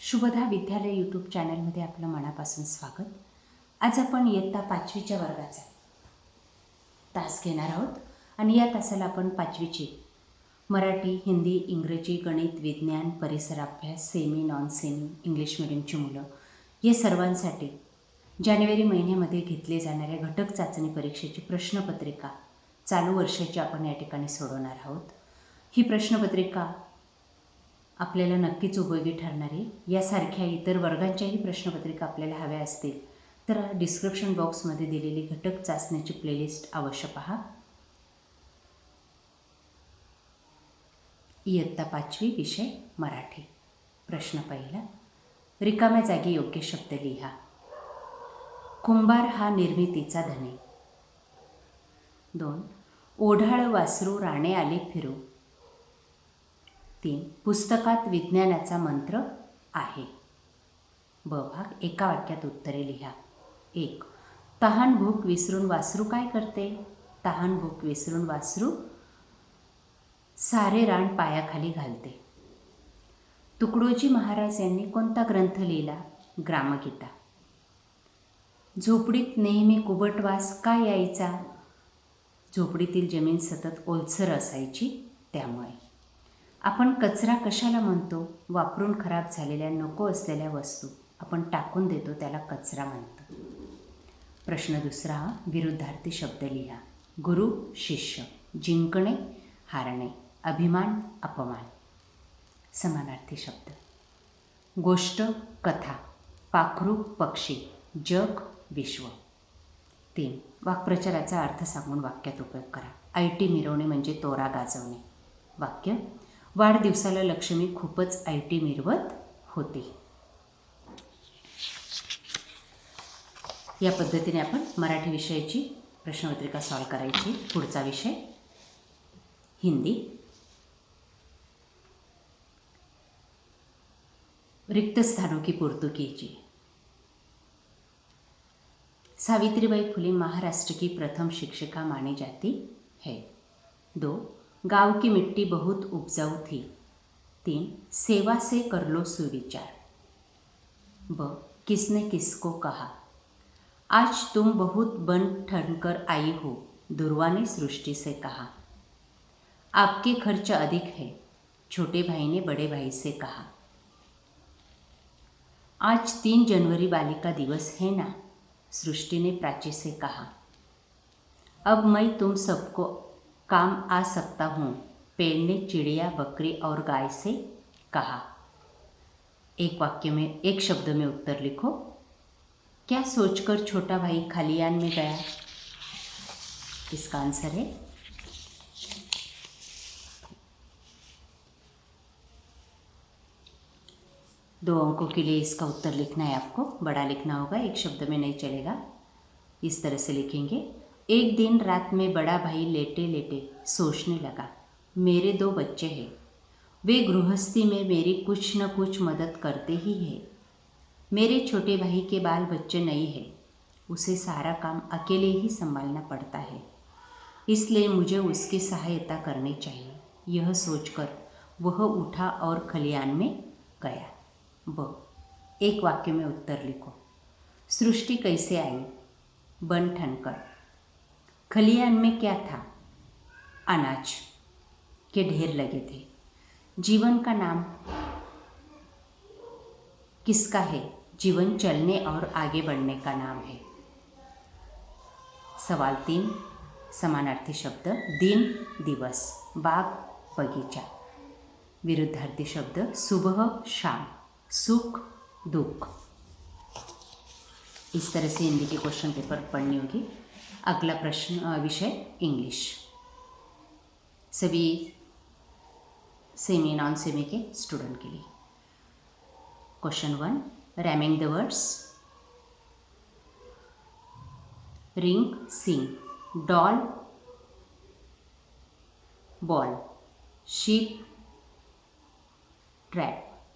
शुभदा विद्यालय यूट्यूब चॅनलमध्ये आपलं मनापासून स्वागत. आज आपण इयत्ता पाचवीच्या वर्गाचा तास घेणार आहोत आणि या तासाला आपण पाचवीची मराठी हिंदी इंग्रजी गणित विज्ञान परिसर अभ्यास सेमी नॉन सेमी इंग्लिश मिडियमची मुलं हे सर्वांसाठी जानेवारी महिन्यामध्ये घेतले जाणाऱ्या घटक चाचणी परीक्षेची प्रश्नपत्रिका चालू वर्षाची आपण या ठिकाणी सोडवणार आहोत. ही प्रश्नपत्रिका आपल्याला नक्कीच उपयोगी ठरणारी यासारख्या इतर वर्गांच्याही प्रश्नपत्रिका आपल्याला हव्या असतील तर डिस्क्रिप्शन बॉक्समध्ये दिलेली घटक चाचण्याची प्लेलिस्ट अवश्य पहा. इयत्ता पाचवी विषय मराठी. प्रश्न पहिला. रिकाम्या जागी योग्य शब्द लिहा. कुंभार हा निर्मितीचा धने. दोन. ओढाळ वासरू राणे आले फिरू. तीन पुस्तकात विज्ञानाचा मंत्र आहे. ब भाग एका वाक्यात उत्तरे लिहा. एक तहान भूक विसरून वासरू काय करते? तहान भूक विसरून वासरू सारे रान पायाखाली घालते. तुकडोजी महाराज यांनी कोणता ग्रंथ लिहिला? ग्रामगीता. झोपडीत नेहमी कुबटवास का यायचा? झोपडीतील जमीन सतत ओलसर असायची त्यामुळे. आपण कचरा कशाला म्हणतो? वापरून खराब झालेल्या नको असलेल्या वस्तू आपण टाकून देतो त्याला कचरा म्हणतो. प्रश्न दुसरा विरुद्धार्थी शब्द लिहा. गुरु शिष्य जिंकणे हारणे अभिमान अपमान. समानार्थी शब्द. गोष्ट कथा पाखरू पक्षी जग विश्व. तीन वाक्प्रचाराचा अर्थ सांगून वाक्यात उपयोग करा. आय टी मिरवणे म्हणजे तोरा गाजवणे. वाक्य वाढदिवसाला लक्ष्मी खूपच आय टी मिरवत होती. या पद्धतीने आपण मराठी विषयाची प्रश्नपत्रिका सॉल्व करायची. पुढचा विषय हिंदी. रिक्त स्थानों की पूर्ति कीजिए सावित्रीबाई फुले महाराष्ट्र की प्रथम शिक्षिका मानी जाती है. दो गाँव की मिट्टी बहुत उपजाऊ थी. तीन, सेवा से कर लो सुविचार. ब, किसने किसको कहा? आज तुम बहुत बन ठन कर आई हो दुर्वा ने सृष्टि से कहा. आपके खर्च अधिक है, छोटे भाई ने बड़े भाई से कहा. आज तीन जनवरी बालिका दिवस है ना? सृष्टि ने प्राची से कहा. अब मैं तुम सबको काम आ सकता हूँ, पेड़ ने चिड़िया, बकरी और गाय से कहा। एक वाक्य में, एक शब्द में उत्तर लिखो। क्या सोचकर छोटा भाई खलियान में गया? इसका आंसर है, दो अंकों के लिए इसका उत्तर लिखना है आपको। बड़ा लिखना होगा, एक शब्द में नहीं चलेगा। इस तरह से लिखेंगे एक दिन रात में बड़ा भाई लेटे लेटे सोचने लगा, मेरे दो बच्चे हैं। वे गृहस्थी में मेरी कुछ न कुछ मदद करते ही है। मेरे छोटे भाई के बाल बच्चे नहीं है, उसे सारा काम अकेले ही संभालना पड़ता है। इसलिए मुझे उसकी सहायता करनी चाहिए, यह सोचकर वह उठा और खलियान में गया। ब, एक वाक्य में उत्तर लिखो। सृष्टि कैसे आई? बन ठनकर। खलियान में क्या था? अनाज के ढेर लगे थे। जीवन का नाम किसका है? जीवन चलने और आगे बढ़ने का नाम है। सवाल तीन, समानार्थी शब्द दिन, दिवस, बाग, बगीचा। विरुद्धार्थी शब्द सुबह, शाम, सुख, दुख। इस तरह से हिंदी के क्वेश्चन पेपर पढ़नी होगी। अगला प्रश्न विषय इंग्लिश। सभी सेमी नॉन सेमी के स्टूडेंट के लिए। Question one rhyming the words ring sing doll ball sheep trap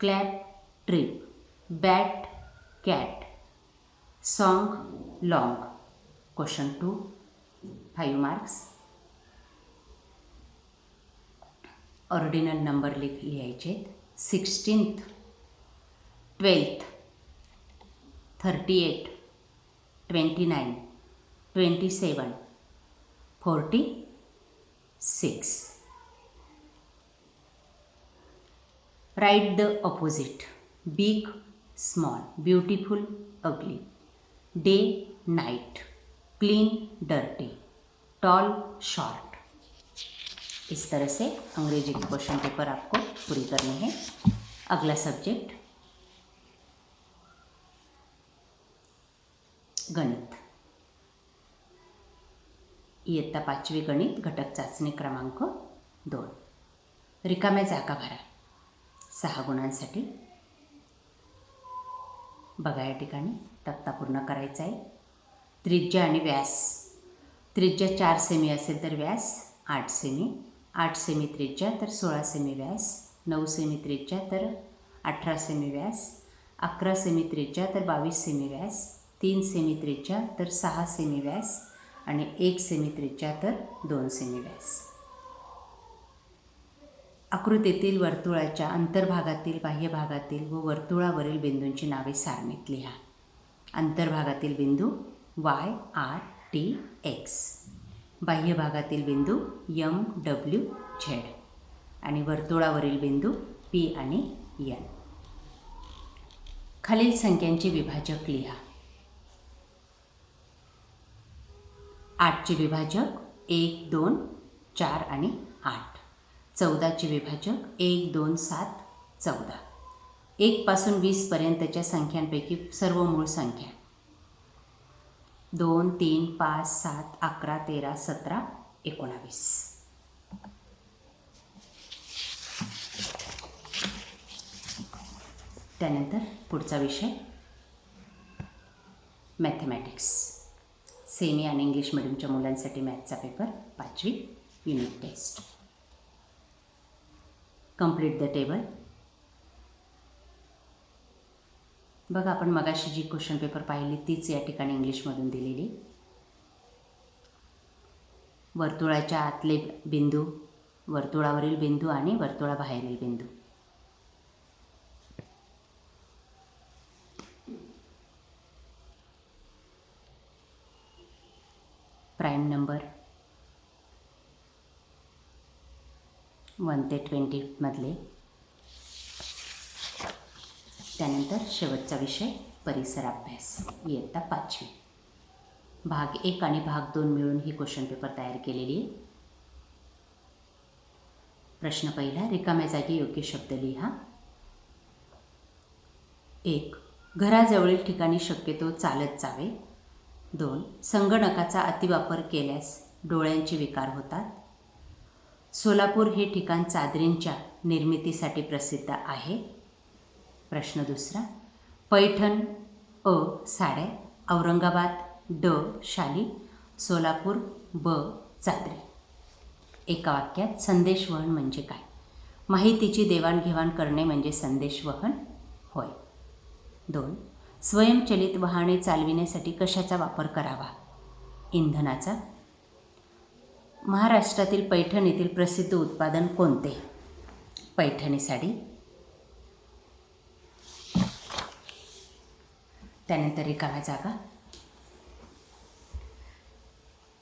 clap trip bat cat song long. Question 2, 5 marks. Ordinal number लिख लिहायचे sixteenth twelfth thirty eight twenty nine twenty seven forty six right the opposite big small beautiful ugly day night clean dirty tall short इस तरह से अंग्रेज़ी के question paper आपको पूरी करनी है। अगला subject गणित। इयत्ता पाचवी गणित, घटक चाचणी क्रमांक दोन। रिकाम्या जागा भरा। सहा गुणांसाठी। बघा या ठिकाणी, तक्ता पूर्ण करायचा आहे. त्रिज्या आणि व्यास. त्रिज्या चार सेमी असेल तर व्यास आठ सेमी आठ सेमी त्रिज्या तर सोळा सेमी व्यास. नऊ सेमी त्रिज्या तर अठरा सेमी व्यास. अकरा सेमी त्रिज्या तर बावीस सेमी व्यास. तीन सेमी त्रिज्या तर सहा सेमी व्यास. आणि एक सेमी त्रिज्या तर दोन सेमी व्यास. आकृतीतील वर्तुळाच्या अंतर्भागातील बाह्य भागातील व वर्तुळावरील बिंदूंची नावे सारणीत लिहा. अंतर्भागातील बिंदू वाय आर टी एक्स बाह्य भागातील बिंदू यम डब्ल्यू झेड आणि वर्तुळावरील बिंदू पी आणि यन खालील संख्यांचे विभाजक लिहा. आठचे विभाजक एक दोन चार आणि आठ. चौदाचे विभाजक एक दोन सात चौदा. एकपासून वीसपर्यंतच्या संख्यांपैकी सर्व मूळ संख्या. दोन तीन पाच सात अकरा तेरा सतरा एकोणावीस. त्यानंतर पुढचा विषय. मॅथमॅटिक्स सेमी आणि इंग्लिश मिडियमच्या मुलांसाठी मॅथचा पेपर पाचवी unit test complete the table बघा आपण मगाशी जी क्वेश्चन पेपर पाहिली तीच या ठिकाणी इंग्लिशमधून दिलेली. वर्तुळाच्या आतले बिंदू वर्तुळावरील बिंदू आणि वर्तुळाबाहेरील बिंदू. प्राईम नंबर वन ते ट्वेंटीमधले त्यानंतर शेवटचा विषय परिसर अभ्यास इयत्ता पाचवी. भाग एक आणि भाग दोन मिळून ही क्वेश्चन पेपर तयार केलेली आहे. प्रश्न पहिला रिकाम्या जागी योग्य शब्द लिहा. एक घराजवळील ठिकाणी शक्यतो चालत जावे. दोन संगणकाचा अतिवापर केल्यास डोळ्यांचे विकार होतात. सोलापूर हे ठिकाण चादरींच्या निर्मितीसाठी प्रसिद्ध आहे. प्रश्न दुसरा. पैठण अ साड्या औरंगाबाद ड शाली सोलापूर ब चादरी. एका वाक्यात संदेशवहन म्हणजे काय? माहितीची देवाणघेवाण करणे म्हणजे संदेशवहन होय. दोन स्वयंचलित वाहने चालविण्यासाठी कशाचा वापर करावा? इंधनाचा. महाराष्ट्रातील पैठण येथील प्रसिद्ध उत्पादन कोणते? पैठणी साडी त्यानंतर रिकाम्या जागा?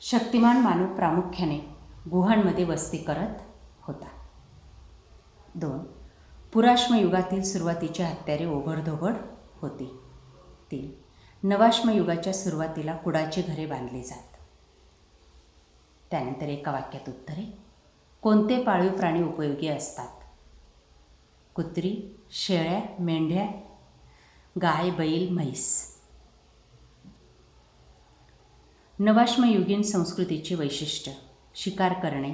शक्तिमान मानव प्रामुख्याने गुहांमध्ये वस्ती करत होता. दोन पुराश्म युगातील सुरुवातीची हत्यारे ओघडधोघड होती. तीन नवाश्म युगाच्या सुरुवातीला कुडाची घरे बांधली जात. त्यानंतर एका वाक्यात उत्तरे कोणते पाळीव प्राणी उपयोगी असतात? कुत्री शेळ्या मेंढ्या गाय बैल म्हैस. नवाश्मयुगीन संस्कृतीचे वैशिष्ट्य शिकार करणे.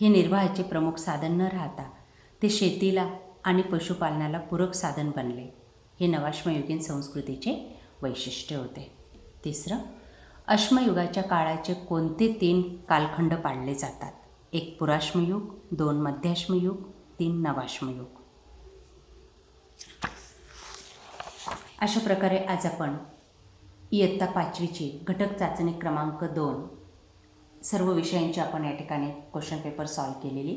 हे निर्वाहाचे प्रमुख साधन न राहता ते शेतीला आणि पशुपालनाला पूरक साधन बनले. हे नवाश्मयुगीन संस्कृतीचे वैशिष्ट्य होते. तिसरं अश्मयुगाच्या काळाचे कोणते तीन कालखंड पाळले जातात? एक पुराश्मयुग दोन मध्याश्मयुग तीन नवाश्मयुग. अशा प्रकारे आज आपण इयत्ता पाचवीची घटक चाचणी क्रमांक दोन सर्व विषयांची आपण या ठिकाणी क्वेश्चन पेपर सॉल्व केलेली.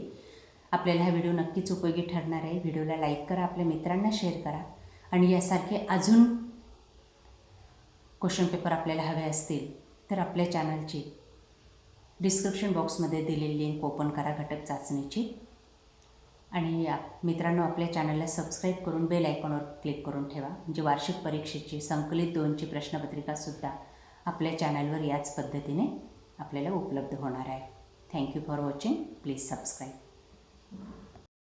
आपल्याला हा व्हिडिओ नक्कीच उपयोगी ठरणार आहे. व्हिडिओला लाईक करा आपल्या मित्रांना शेअर करा. आणि यासारखे अजून क्वेश्चन पेपर आपल्याला हवे असतील तर आपल्या चॅनलची डिस्क्रिप्शन बॉक्समध्ये दिलेली लिंक ओपन करा घटक चाचणीची. आणि आप- मित्रांनो आपल्या चॅनलला सबस्क्राईब करून बेल आयकॉनवर क्लिक करून ठेवा. म्हणजे वार्षिक परीक्षेची संकलित दोनची प्रश्नपत्रिकासुद्धा आपल्या चॅनलवर याच पद्धतीने आपल्याला उपलब्ध होणार आहे. Thank you for watching please subscribe